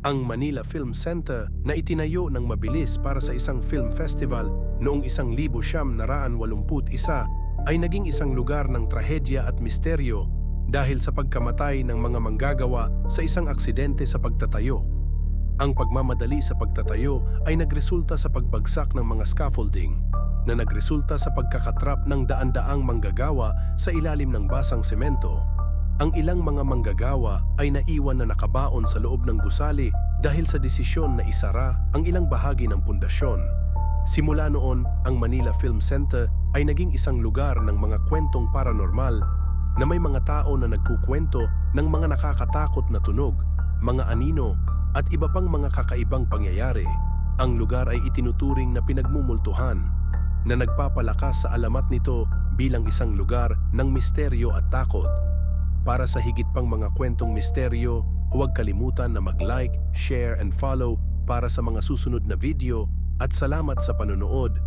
ang Manila Film Center na itinayo ng mabilis para sa isang film festival noong isang libo siyam naraan walumput isa ay naging isang lugar ng trahedya at misteryo dahil sa pagkamatay ng mga manggagawa sa isang aksidente sa pagtatayo. Ang pagmamadali sa pagtatayo ay nagresulta sa pagbagsak ng mga scaffolding na nagresulta sa pagkakatrap ng daan-daang manggagawa sa ilalim ng basang semento. Ang ilang mga manggagawa ay naiwan na nakabaon sa loob ng gusali dahil sa desisyon na isara ang ilang bahagi ng pundasyon. Simula noon, ang Manila Film Center ay naging isang lugar ng mga kwentong paranormal na may mga tao na nagkukwento ng mga nakakatakot na tunog, mga anino at iba pang mga kakaibang pangyayari. Ang lugar ay itinuturing na pinagmumultuhan na nagpapalakas sa alamat nito bilang isang lugar ng misteryo at takot. Para sa higit pang mga kwentong misteryo, huwag kalimutan na mag-like, share and follow para sa mga susunod na video. At salamat sa panonood